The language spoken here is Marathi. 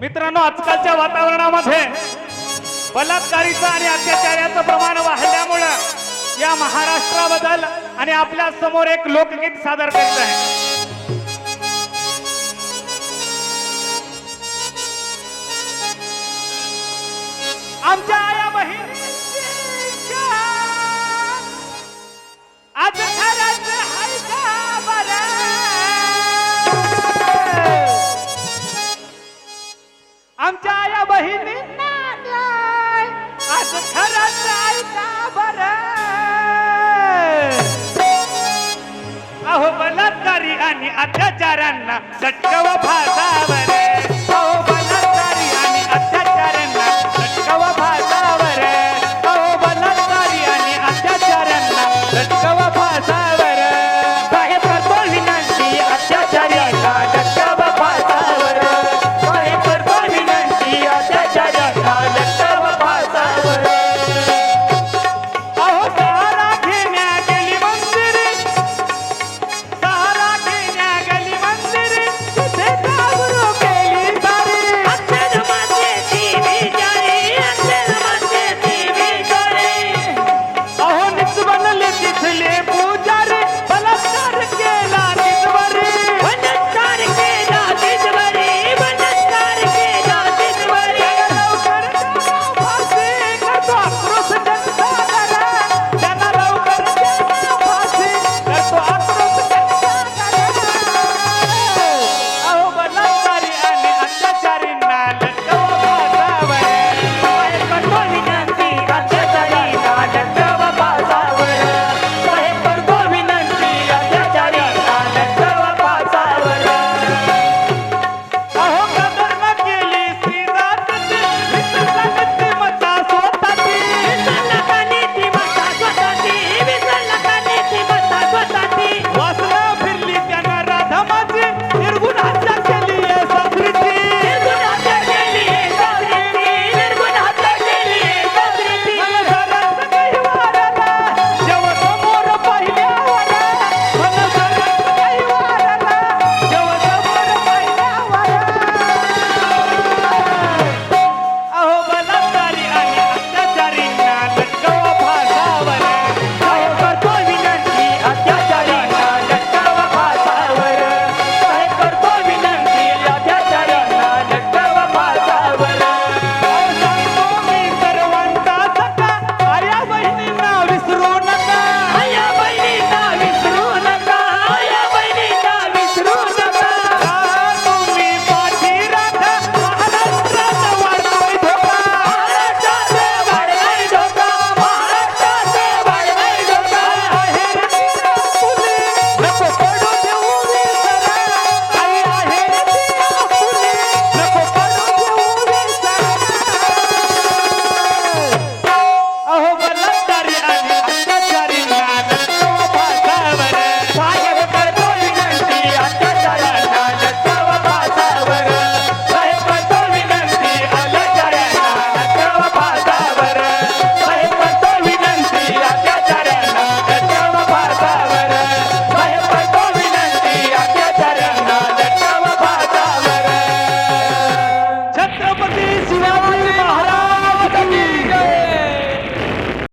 मित्रांनो आजकालच्या वातावरणामध्ये बलात्कारीचं आणि अत्याचाराचं प्रमाण वाढल्यामुळं या महाराष्ट्राबद्दल आणि आपल्यासमोर एक लोकगीत सादर करीत आहे. अत्याचारांना चटकव फासावर